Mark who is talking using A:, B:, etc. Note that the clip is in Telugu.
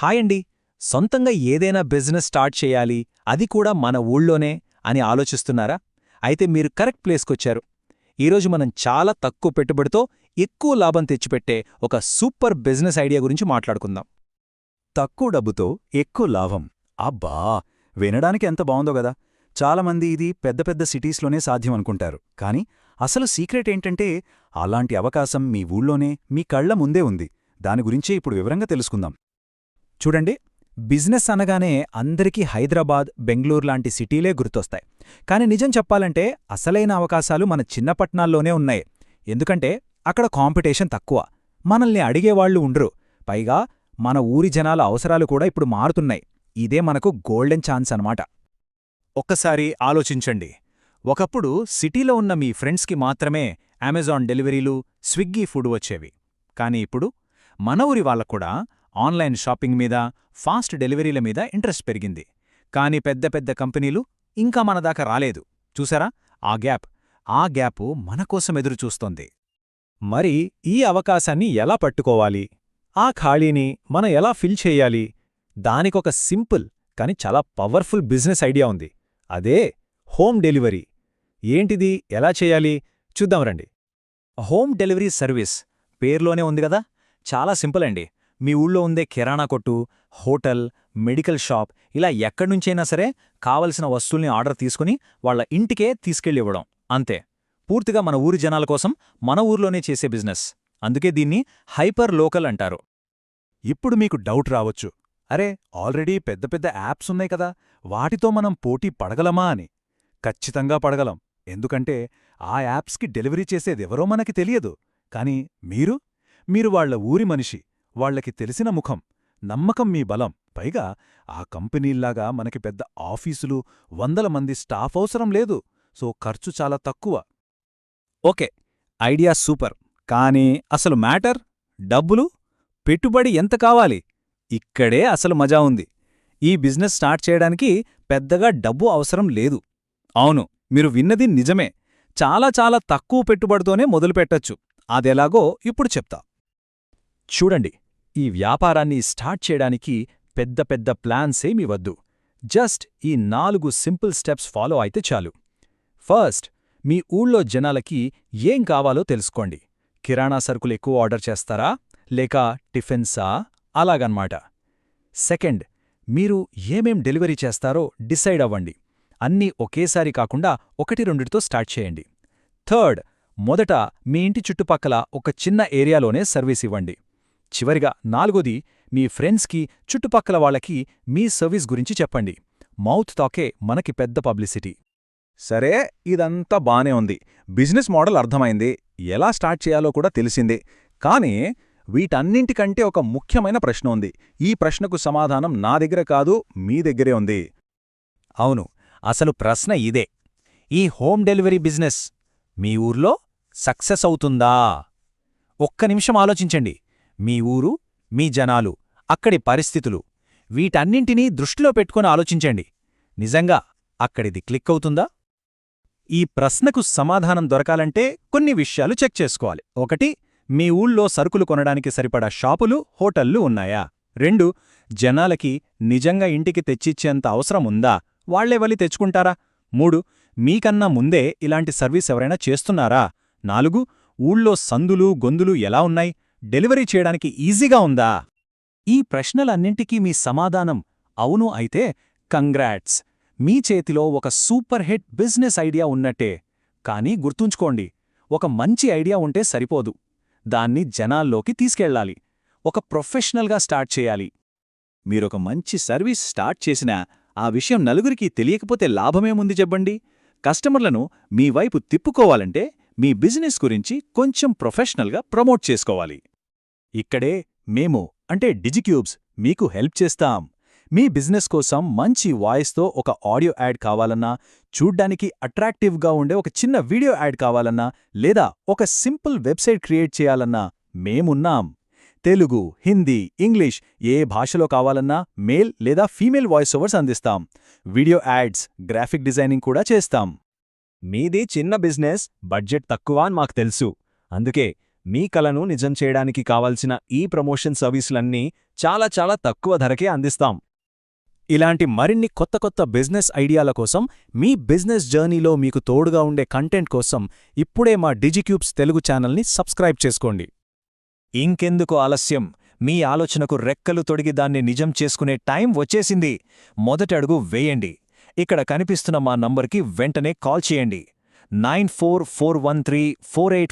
A: హాయ్ అండి. సొంతంగా ఏదైనా బిజినెస్ స్టార్ట్ చేయాలి అది కూడా మన ఊళ్ళోనే అని ఆలోచిస్తున్నారా? అయితే మీరు కరెక్ట్ ప్లేస్కొచ్చారు. ఈరోజు మనం చాలా తక్కువ పెట్టుబడితో ఎక్కువ లాభం తెచ్చిపెట్టే ఒక సూపర్ బిజినెస్ ఐడియా గురించి మాట్లాడుకుందాం.
B: తక్కువ డబ్బుతో ఎక్కువ లాభం? అబ్బా! వినడానికి ఎంత బావుందో గదా! చాలామంది ఇది పెద్ద పెద్ద సిటీస్లోనే సాధ్యం అనుకుంటారు కానీ అసలు సీక్రెట్ ఏంటంటే అలాంటి అవకాశం మీ ఊళ్ళోనే మీ కళ్ళ ముందే ఉంది. దాని గురించే ఇప్పుడు వివరంగా తెలుసుకుందాం.
A: చూడండి బిజినెస్ అనగానే అందరికీ హైదరాబాద్ బెంగళూరు లాంటి సిటీలే గుర్తొస్తాయి. కానీ నిజం చెప్పాలంటే అసలైన అవకాశాలు మన చిన్న పట్టణాల్లోనే ఉన్నాయి. ఎందుకంటే అక్కడ కాంపిటీషన్ తక్కువ. మనల్ని అడిగేవాళ్ళు ఉండరు. పైగా మన ఊరి జనాల అవసరాలు కూడా ఇప్పుడు మారుతున్నాయి. ఇదే మనకు గోల్డెన్ ఛాన్స్ అనమాట ఒక్కసారి ఆలోచించండి. ఒకప్పుడు సిటీలో ఉన్న మీ ఫ్రెండ్స్కి మాత్రమే అమెజాన్ డెలివరీలు స్విగ్గీ ఫుడ్ వచ్చేవి. కానీ ఇప్పుడు మన ఊరి వాళ్ళక్కూడా ఆన్లైన్ షాపింగ్ మీద ఫాస్ట్ డెలివరీల మీద ఇంట్రెస్ట్ పెరిగింది. కానీ పెద్ద పెద్ద కంపెనీలు ఇంకా మన దాకా రాలేదు. చూసారా? ఆ గ్యాప్. ఆ గ్యాపు మనకోసం ఎదురుచూస్తోంది మరి ఈ అవకాశాన్ని ఎలా పట్టుకోవాలి? ఆ ఖాళీని మనం ఎలా ఫిల్ చేయాలి? దానికొక సింపుల్ కాని చాలా పవర్ఫుల్ బిజినెస్ ఐడియా ఉంది. అదే హోమ్ డెలివరీ. ఏంటిది? ఎలా చేయాలి? చూద్దాం రండి. హోమ్ డెలివరీ సర్వీస్ పేర్లోనే ఉంది కదా? చాలా సింపుల్ అండి. మీ ఊళ్ళో ఉందే కిరాణా కొట్టు హోటల్ మెడికల్ షాప్ ఇలా ఎక్కడ్నుంచైనా సరే కావలసిన వస్తువుల్ని ఆర్డర్ తీసుకుని వాళ్ళ ఇంటికే తీసుకెళ్ళివ్వడం. అంతే. పూర్తిగా మన ఊరి జనాల కోసం మన ఊర్లోనే చేసే బిజినెస్. అందుకే దీన్ని హైపర్ లోకల్ అంటారు.
B: ఇప్పుడు మీకు డౌట్ రావచ్చు. అరే ఆల్రెడీ పెద్ద పెద్ద యాప్స్ ఉన్నాయి కదా వాటితో మనం పోటీ పడగలమా అని. ఖచ్చితంగా పడగలం. ఎందుకంటే ఆ యాప్స్కి డెలివరీ చేసేదెవరో మనకి తెలియదు. కాని మీరు? మీరు వాళ్ళ ఊరి మనిషి. వాళ్ళకి తెలిసిన ముఖం నమ్మకం మీ బలం. పైగా ఆ కంపెనీల్లాగా మనకి పెద్ద ఆఫీసులు వందల మంది స్టాఫ్ అవసరం లేదు. సో ఖర్చు చాలా తక్కువ.
A: Okay idea super. కానీ అసలు మ్యాటర్? డబ్బులు? పెట్టుబడి ఎంత కావాలి? ఇక్కడే అసలు మజా ఉంది. ఈ బిజినెస్ స్టార్ట్ చేయడానికి పెద్దగా డబ్బు అవసరం లేదు. అవును మీరు విన్నది నిజమే. చాలా చాలా తక్కువ పెట్టుబడితోనే మొదలుపెట్టచ్చు. అదెలాగో ఇప్పుడు చెప్తా. చూడండి ఈ వ్యాపారాన్ని స్టార్ట్ చేయడానికి పెద్ద పెద్ద ప్లాన్సేమీ వద్దు. జస్ట్ ఈ నాలుగు సింపుల్ స్టెప్స్ ఫాలో అయితే చాలు. ఫస్ట్ మీ ఊళ్ళో జనాలకి ఏం కావాలో తెలుసుకోండి. కిరాణా సరుకులు ఎక్కువ ఆర్డర్ చేస్తారా? లేక టిఫిన్సా? అలాగన్మాట. సెకండ్ మీరు ఏమేం డెలివరీ చేస్తారో డిసైడ్ అవ్వండి. అన్నీ ఒకేసారి కాకుండా ఒకటి రెండిటితో స్టార్ట్ చేయండి. థర్డ్ మొదట మీ ఇంటి చుట్టుపక్కల ఒక చిన్న ఏరియాలోనే సర్వీస్ ఇవ్వండి. చివరిగా నాలుగోది మీ ఫ్రెండ్స్కి చుట్టుపక్కల వాళ్ళకి మీ సర్వీస్ గురించి చెప్పండి. మౌత్ తాకే మనకి పెద్ద పబ్లిసిటీ.
B: సరే ఇదంతా బానే ఉంది. బిజినెస్ మోడల్ అర్థమైంది. ఎలా స్టార్ట్ చేయాలో కూడా తెలిసిందే. కానీ వీటన్నింటికంటే ఒక ముఖ్యమైన ప్రశ్న ఉంది. ఈ ప్రశ్నకు సమాధానం నా దగ్గర కాదు మీ దగ్గరే ఉంది.
A: అవును అసలు ప్రశ్న ఇదే. ఈ హోమ్ డెలివరీ బిజినెస్ మీ ఊర్లో సక్సెస్ అవుతుందా? ఒక్క నిమిషం ఆలోచించండి. మీ ఊరు మీ జనాలు అక్కడి పరిస్థితులు వీటన్నింటినీ దృష్టిలో పెట్టుకుని ఆలోచించండి. నిజంగా అక్కడిది క్లిక్ అవుతుందా? ఈ ప్రశ్నకు సమాధానం దొరకాలంటే కొన్ని విషయాలు చెక్ చేసుకోవాలి. ఒకటి మీ ఊళ్ళో సరుకులు కొనడానికి సరిపడా షాపులు హోటళ్ళు ఉన్నాయా? రెండు జనాలకి నిజంగా ఇంటికి తెచ్చిచ్చేంత అవసరం ఉందా? వాళ్ళే వలి తెచ్చుకుంటారా? మూడు మీకన్నా ముందే ఇలాంటి సర్వీస్ ఎవరైనా చేస్తున్నారా? నాలుగు ఊళ్ళో సందులు గొందులు ఎలా ఉన్నాయి? డెలివరీ చేయడానికి ఈజీగా ఉందా? ఈ ప్రశ్నలన్నింటికీ మీ సమాధానం అవును అయితే కంగ్రాట్స్. మీ చేతిలో ఒక సూపర్ హిట్ బిజినెస్ ఐడియా ఉన్నట్టే. కానీ గుర్తుంచుకోండి ఒక మంచి ఐడియా ఉంటే సరిపోదు. దాన్ని జనాల్లోకి తీసుకెళ్ళాలి ఒక ప్రొఫెషనల్గా స్టార్ట్ చేయాలి. మీరొక మంచి సర్వీస్ స్టార్ట్ చేసినా ఆ విషయం నలుగురికి తెలియకపోతే లాభమేముంది చెప్పండి? కస్టమర్లను మీ వైపు తిప్పుకోవాలంటే మీ బిజినెస్ గురించి కొంచెం ప్రొఫెషనల్గా ప్రమోట్ చేసుకోవాలి. ఇక్కడే మేము అంటే డిజిక్యూబ్స్ మీకు హెల్ప్ చేస్తాం. మీ బిజినెస్ కోసం మంచి వాయిస్తో ఒక ఆడియో యాడ్ కావాలన్నా చూడ్డానికి అట్రాక్టివ్గా ఉండే ఒక చిన్న వీడియో యాడ్ కావాలన్నా లేదా ఒక సింపుల్ వెబ్సైట్ క్రియేట్ చేయాలన్నా మేమున్నాం. తెలుగు హిందీ ఇంగ్లీష్ ఏ భాషలో కావాలన్నా మేల్ లేదా ఫీమేల్ వాయిస్ ఓవర్స్ అందిస్తాం. వీడియో యాడ్స్ గ్రాఫిక్ డిజైనింగ్ కూడా చేస్తాం. మీది చిన్న బిజినెస్ బడ్జెట్ తక్కువ అని మాకు తెలుసు. అందుకే
C: మీ కలను నిజం చేయడానికి కావాల్సిన ఈ ప్రమోషన్ సర్వీసులన్నీ చాలా చాలా తక్కువ ధరకే అందిస్తాం.
A: ఇలాంటి మరిన్ని కొత్త కొత్త బిజినెస్ ఐడియాల కోసం మీ బిజినెస్ జర్నీలో మీకు తోడుగా ఉండే కంటెంట్ కోసం ఇప్పుడే మా డిజిక్యూబ్స్ తెలుగు ఛానల్ని సబ్స్క్రైబ్ చేసుకోండి. ఇంకెందుకు ఆలస్యం? మీ ఆలోచనకు రెక్కలు తొడిగి దాన్ని నిజం చేసుకునే టైం వచ్చేసింది. మొదటి అడుగు వేయండి. ఇక్కడ కనిపిస్తున్న మా నంబర్కి వెంటనే కాల్ చేయండి. Nine four four one three four eight